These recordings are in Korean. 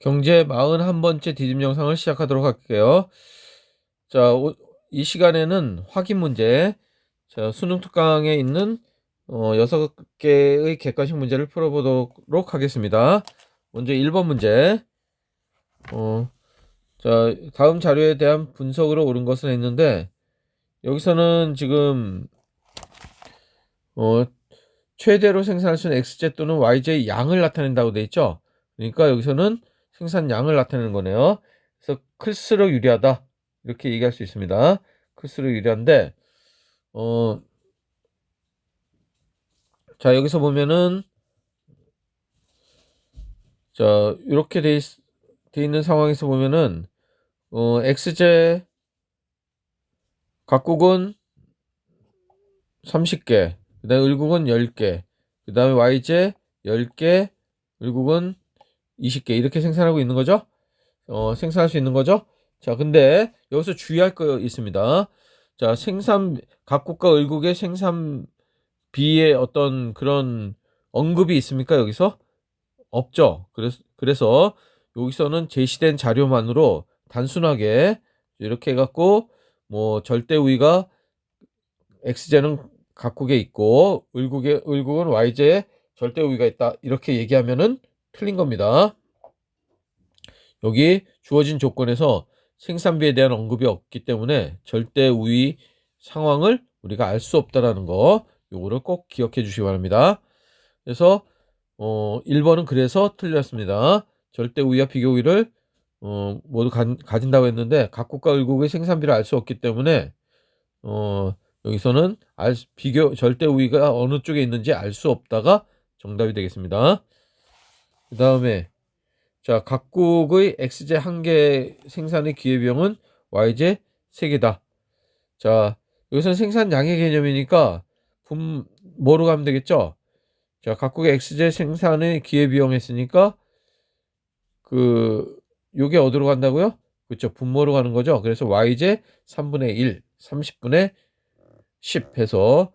경제 41번째 디딤 영상을 시작하도록 할게요. 자, 오- 이 시간에는 확인 문제, 자, 수능 특강에 있는 어, 6개의 객관식 문제를 풀어보도록 하겠습니다. 먼저 1번 문제. 어, 자, 다음 자료에 대한 분석으로 옳은 것은 했는데, 여기서는 지금, 어, 최대로 생산할 수 있는 XZ 또는 YJ 양을 나타낸다고 돼 있죠? 그러니까 여기서는 생산량을 나타내는 거네요. 그래서 클수록 유리하다. 이렇게 얘기할 수 있습니다. 클수록 유리한데, 어, 자, 여기서 보면은, 자, 이렇게 돼, 있, 돼 있는 상황에서 보면은, 어, XJ 각국은 30개, 그 다음에 을국은 10개, 그 다음에 YJ 10개, 을국은 20개, 이렇게 생산하고 있는 거죠? 어, 생산할 수 있는 거죠? 자, 근데 여기서 주의할 거 있습니다. 자, 생산, 각국과 을국의 생산비의 어떤 그런 언급이 있습니까? 여기서? 없죠. 그래서, 그래서 여기서는 제시된 자료만으로 단순하게 이렇게 해 갖고 뭐 절대 우위가 x제는 각국에 있고 을국에 을국은 y제에 절대 우위가 있다 이렇게 얘기하면은 틀린 겁니다. 여기 주어진 조건에서 생산비에 대한 언급이 없기 때문에 절대 우위 상황을 우리가 알 수 없다라는 거 요거를 꼭 기억해 주시기 바랍니다. 그래서 어 1번은 그래서 틀렸습니다. 절대 우위와 비교 우위를 어 모두 가, 가진다고 했는데 각국과 을국의 생산비를 알 수 없기 때문에 어 여기서는 알, 수- 비교 절대 우위가 어느 쪽에 있는지 알 수 없다가 정답이 되겠습니다. 그 다음에 자 각국의 x제 한 개 생산의 기회비용은 y제 세 개다. 자 여기서는 생산량의 개념이니까 분 뭐로 가면 되겠죠? 자 각국의 x제 생산의 기회비용 했으니까 그 요게 어디로 간다고요? 그렇죠 분모로 가는 거죠. 그래서 y제 3분의 1, 30분의 10 해서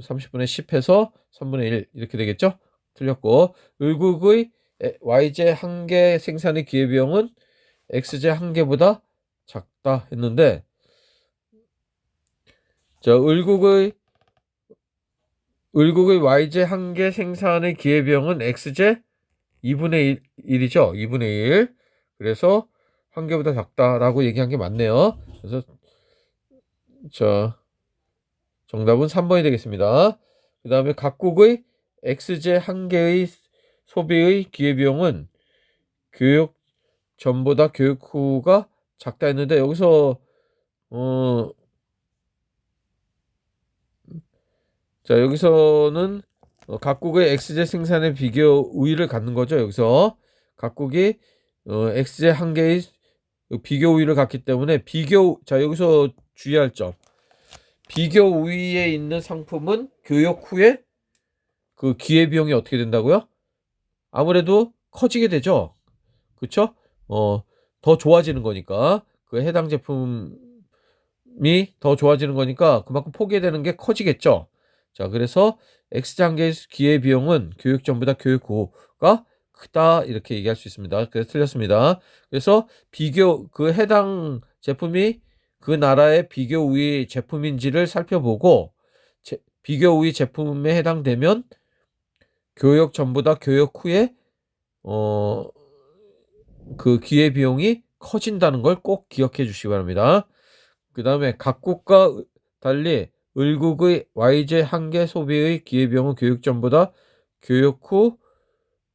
30분의 10 해서 3분의 1 이렇게 되겠죠? 틀렸고 을국의 에- y제 한 개 생산의 기회비용은 x제 한 개보다 작다 했는데 자 을국의 을국의 y제 한 개 생산의 기회비용은 x제 2분의 1, 이죠. 2분의 1 그래서 한 개보다 작다라고 얘기한 게 맞네요. 그래서 자 정답은 3번이 되겠습니다. 그 다음에 각국의 x제 한 개의 소비의 기회비용은 교육 전보다 교육 후가 작다 했는데 여기서 어, 자 여기서는 어, 각국의 x제 생산의 비교 우위를 갖는 거죠. 여기서 각국이 어, x제 한 개의 비교 우위를 갖기 때문에 비교 자 여기서 주의할 점 비교 우위에 있는 상품은 교역 후에 그 기회 비용이 어떻게 된다고요? 아무래도 커지게 되죠. 그쵸? 어, 더 좋아지는 거니까 그 해당 제품이 더 좋아지는 거니까 그만큼 포기되는 게 커지겠죠. 자, 그래서 X 단계의 기회 비용은 교육 전보다 교육 후가 크다 이렇게 얘기할 수 있습니다. 그래서 틀렸습니다. 그래서 비교 그 해당 제품이 그 나라의 비교 우위 제품인지를 살펴보고 제- 비교 우위 제품에 해당되면 교역 전보다 교역 후에 어 그 기회 비용이 커진다는 걸 꼭 기억해 주시기 바랍니다. 그 다음에 각국과 달리 을국의 YJ 한계 소비의 기회 비용은 교육 전보다 교육 후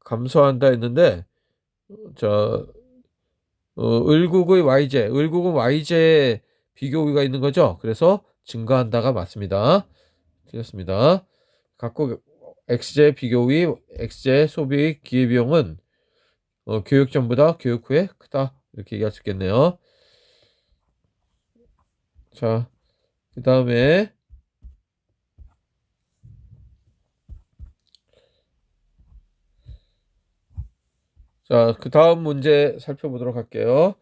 감소한다 했는데 자 어, 을국의 YJ, 을국은 YJ 비교 우위가 있는 거죠. 그래서 증가한다가 맞습니다. 틀렸습니다. 각국 XJ 비교 우위, XJ 소비 기회 비용은 어, 교육 전보다 교육 후에 크다. 이렇게 얘기할 수 있겠네요. 자, 그 다음에 자, 그 다음 문제 살펴보도록 할게요.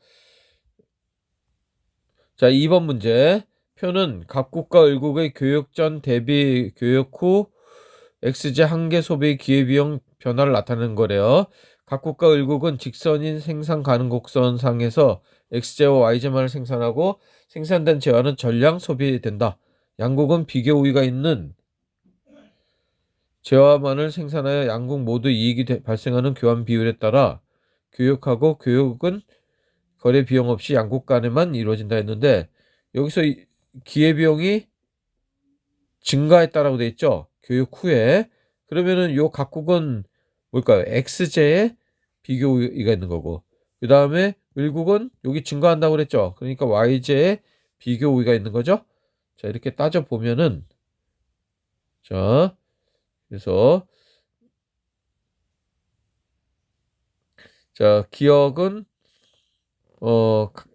자, 2번 문제. 표는 각국과 을국의 교육 전 대비 교육 후 XJ 한계 소비 기회비용 변화를 나타내는 거래요. 각국과 을국은 직선인 생산 가능 곡선상에서 x제와 y제만을 생산하고 생산된 제와는 전량 소비된다. 양국은 비교 우위가 있는 제화만을 생산하여 양국 모두 이익이 되- 발생하는 교환 비율에 따라 교육하고 교육은 거래 비용 없이 양국 간에만 이루어진다 했는데 여기서 이 기회 비용이 증가했다라고 돼 있죠. 교육 후에 그러면은 요 각국은 뭘까요? x제의 비교 우위가 있는 거고 그 다음에 을국은 여기 증가한다고 그랬죠. 그러니까 y제의 비교 우위가 있는 거죠. 자 이렇게 따져 보면은 자 그래서 자 기억은 어 가-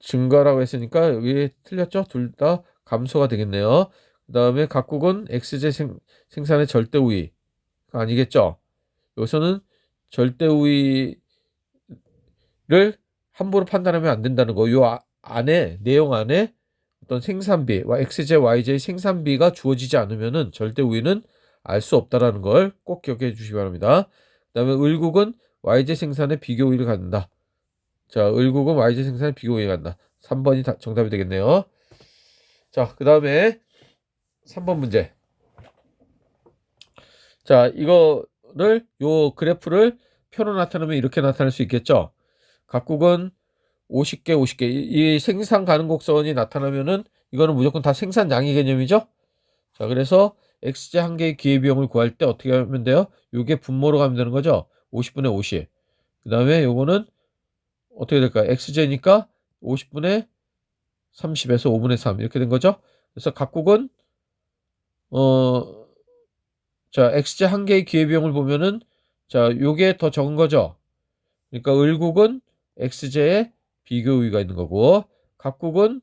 증가라고 했으니까 여기 틀렸죠? 둘 다 감소가 되겠네요. 그 다음에 각국은 x제 생, 생산의 절대 우위가 아니겠죠? 여기서는 절대 우위를 함부로 판단하면 안 된다는 거. 요 아- 안에 내용 안에 어떤 생산비, xj, yj의 생산비가 주어지지 않으면은 절대 우위는 알 수 없다라는 걸 꼭 기억해 주시기 바랍니다. 그다음에 을국은 yj 생산의 비교 우위를 갖는다. 자, 을국은 yj 생산의 비교 우위를 갖는다. 3번이 다 정답이 되겠네요. 자, 그다음에 3번 문제. 자, 이거를 요 그래프를 표로 나타내면 이렇게 나타낼 수 있겠죠. 각국은 50개, 50개. 이, 이 생산 가능 곡선이 나타나면은 이거는 무조건 다 생산량의 개념이죠. 자, 그래서 xj 한 개의 기회비용을 구할 때 어떻게 하면 돼요? 요게 분모로 가면 되는 거죠. 50분의 50. 그 다음에 요거는 어떻게 될까요? xj니까 50분의 30에서 5분의 3 이렇게 된 거죠. 그래서 각국은 어, 자, xj 한 개의 기회비용을 보면은 자, 요게 더 적은 거죠. 그러니까 을국은 xj의 비교 우위가 있는 거고 각국은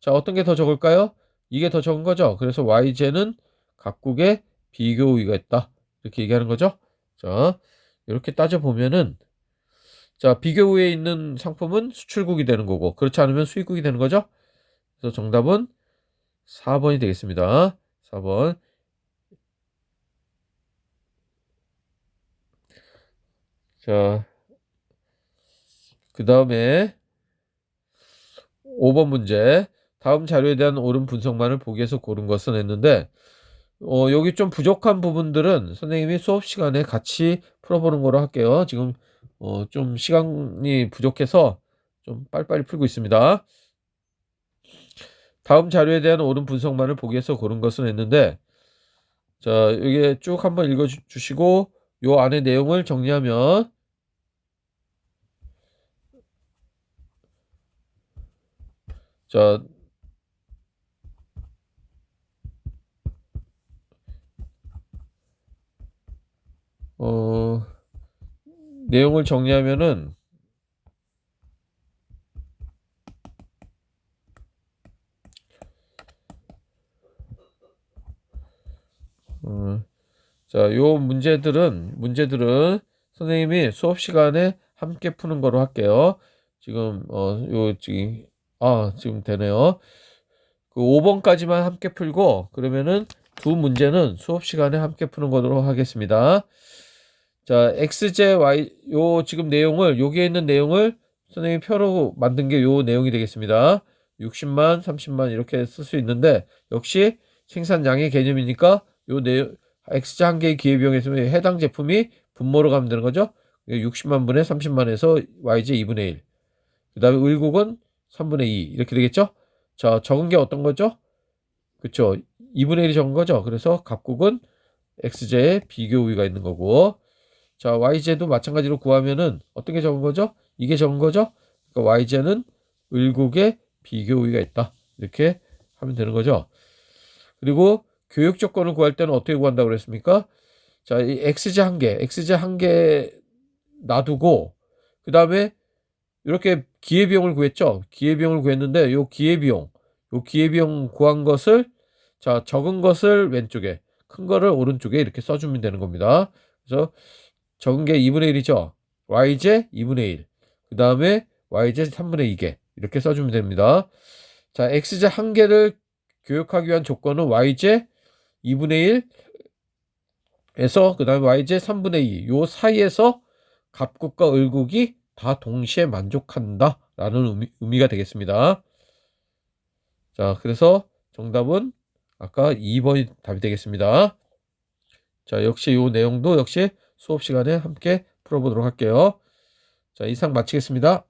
자, 어떤 게 더 적을까요? 이게 더 적은 거죠. 그래서 yj는 각국의 비교 우위가 있다. 이렇게 얘기하는 거죠. 자, 이렇게 따져 보면은 자, 비교 우위에 있는 상품은 수출국이 되는 거고 그렇지 않으면 수입국이 되는 거죠. 그래서 정답은 4번이 되겠습니다. 4번. 자, 그 다음에 5번 문제. 다음 자료에 대한 옳은 분석만을 보기에서 고른 것은 했는데, 어, 여기 좀 부족한 부분들은 선생님이 수업 시간에 같이 풀어보는 거로 할게요. 지금, 어, 좀 시간이 부족해서 좀 빨리빨리 풀고 있습니다. 다음 자료에 대한 옳은 분석만을 보기에서 고른 것은 했는데, 자, 여기 쭉 한번 읽어 주- 주시고, 요 안에 내용을 정리하면, 자, 어, 내용을 정리하면은, 어, 자, 요 문제들은, 문제들은 선생님이 수업 시간에 함께 푸는 거로 할게요. 지금, 어, 요, 지금, 아, 지금 되네요. 그 5번까지만 함께 풀고, 그러면은 두 문제는 수업 시간에 함께 푸는 거로 하겠습니다. 자, XJ, Y, 요 지금 내용을, 여기에 있는 내용을 선생님이 표로 만든 게 요 내용이 되겠습니다. 60만, 30만 이렇게 쓸 수 있는데, 역시 생산량의 개념이니까 요 내용, X자 한 개의 기회비용에 있으면 해당 제품이 분모로 가면 되는 거죠. 60만 분의 30만에서 YJ 2분의 1. 그 다음에 을국은 3분의 2. 이렇게 되겠죠? 자, 적은 게 어떤 거죠? 그쵸. 2분의 1이 적은 거죠. 그래서 각국은 XJ의 비교 우위가 있는 거고. 자, YJ도 마찬가지로 구하면은 어떤 게 적은 거죠? 이게 적은 거죠? 그러니까 YJ는 을국의 비교 우위가 있다. 이렇게 하면 되는 거죠. 그리고 교육 조건을 구할 때는 어떻게 구한다고 그랬습니까? 자, 이 xj 한 개, xj 한개 놔두고 그 다음에 이렇게 기회비용을 구했죠. 기회비용을 구했는데 요 기회비용, 요 기회비용 구한 것을 자 적은 것을 왼쪽에, 큰 거를 오른쪽에 이렇게 써주면 되는 겁니다. 그래서 적은 게 2분의 1이죠. yj 2분의 1. 그 다음에 yj 3분의 2개 이렇게 써주면 됩니다. 자, xj 한 개를 교육하기 위한 조건은 yj 2분의 1 에서 그 다음에 yj 3분의 2. 요 사이에서 갑국과 을국이 다 동시에 만족한다. 라는 의미, 의미가 되겠습니다. 자, 그래서 정답은 아까 2번이 답이 되겠습니다. 자, 역시 요 내용도 역시 수업 시간에 함께 풀어보도록 할게요. 자, 이상 마치겠습니다.